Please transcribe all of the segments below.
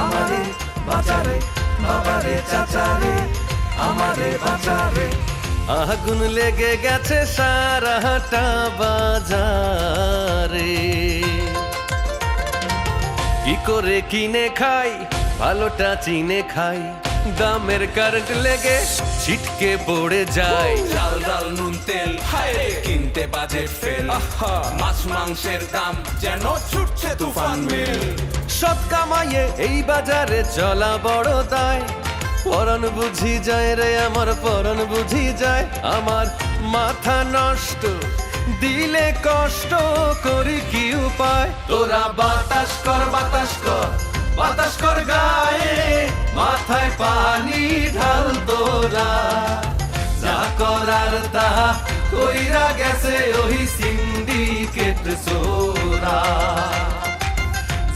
আমারে বাঁচারে, বাবারে চাচারে, আমারে বাঁচারে। আগুন লেগে গেছে সারাটা বাজারে। কি করে কিনে খাই? ভালোটা চিনে খাই। দামের কারেন্ট লেগে ছিটকে পড়ে যায়। চাল ডাল নুন তেল কিনতে বাজে ফেল মাছ মাংসের দাম যেন ছুটছে তুফান মেল সৎ কামাইয়ে এই বাজারে চলা বড় দায়। পরন বুঝি যায় রে আমার পরন বুঝি যায়। আমার মাথা নষ্ট দিলে কষ্ট করি কি উপায়? তোরা বাতাস কর বাতাস কর। বাতাস কর গায়ে, মাথায় পানি ঢাল তোরা। যা করার তাহা কইরা গেছে ওই সিন্ডিকেট সোরা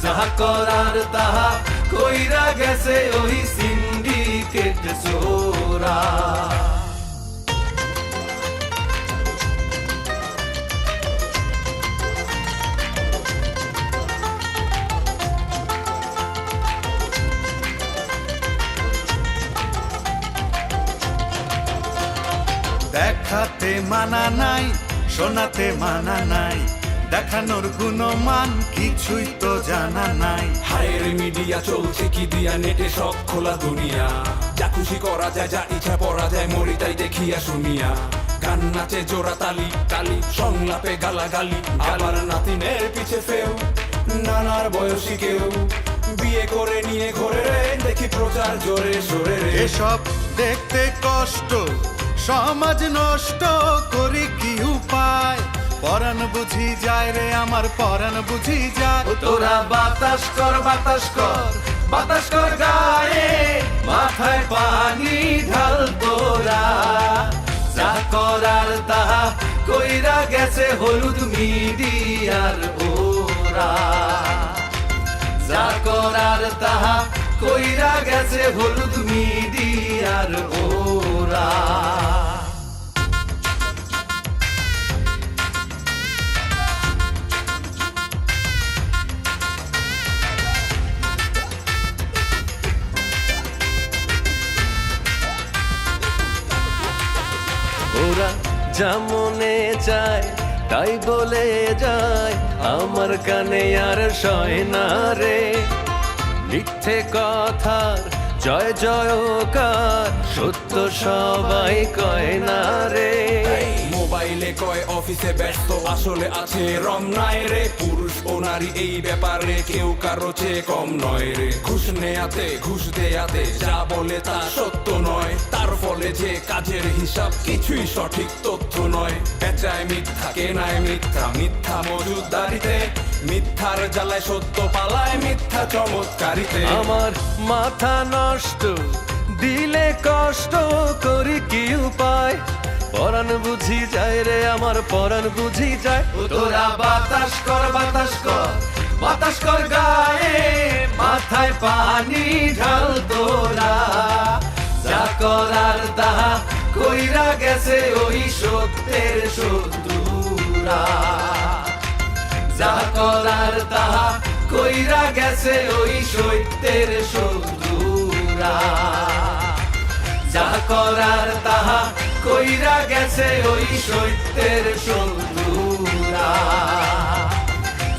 যাহা করার তাহা কইরা গেছে ওই সিন্ডিকেট সোরা দেখাতে মানা নাই শোনাতে মানা নাই দেখানোর গুণমান কিছুই তো জানা নাই। হায়ের মিডিয়া চলছে কি দিয়া নেটে সব খোলা দুনিয়া। যা খুশি করা যায় যা ইচ্ছা পড়া যায় মরি তাই দেখিয়া শুনিয়া। গান নাচে জোড়া তালি তালি সংলাপে গালাগালি। আবার নাতিনের পিছে ফেউ নানার বয়সী কেউ। বিয়ে করে নিয়ে ঘরে রে দেখি প্রচার জোরে সোরে এসব দেখতে কষ্ট সমাজ নষ্ট করি কি উপায়? পরাণ বুঝি যায় রে আমার, পরাণ বুঝি যায়। তোরা বাতাস কর বাতাস কর বাতাস কর গায়ে, মাথায় পানি ঢাল তোরা। যা করার তাহা কইরা গেছে হলুদ মিডিয়ার ওরা যা করার তাহা কইরা গেছে হলুদ মিডিয়ার ওরা যা মনে চায়, তাই বলে যায়, আমার কানে আর সয় না রে। মিথ্যে কথার জয় জয়কার, সত্য সবাই কয় না রে। মোবাইলে কয়, অফিসে ব্যস্ত, আসলে আছে রম নাই রে। পুরুষ ও নারী এই ব্যাপারে কেউ কারও চেয়ে কম নয় রে। ঘুষ নেয়াতে, ঘুষ দেয়াতে, যা বলে তা সত্য যে কাজের হিসাব কিছুই সঠিক তথ্য নয়। পেঁচায় মিথ্যা কেনায় মিথ্যা মিথ্যা মজুদারিতে মিথ্যার জ্বালায় সত্য পালায় মিথ্যা চমৎকারিতে। আমার মাথা নষ্ট দিলে কষ্ট করি কি উপায়? পরাণ বুঝি যায় রে আমার পরাণ বুঝি যায়। ও তোরা বাতাস কর বাতাস কর বাতাস কর গায়ে মাথায় পানি ঢাল তোরা। যা করার তাহা কইরা গেছে ওই সত্যের শত্রুরা। যা করার তাহা কইরা গেছে ওই সত্যের শত্রুরা। যা করার তাহা কইরা গেছে ওই সত্যের শত্রুরা।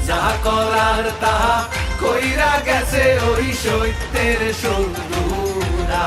যা করার তাহা কইরা গেছে ওই সত্যের শত্রুরা।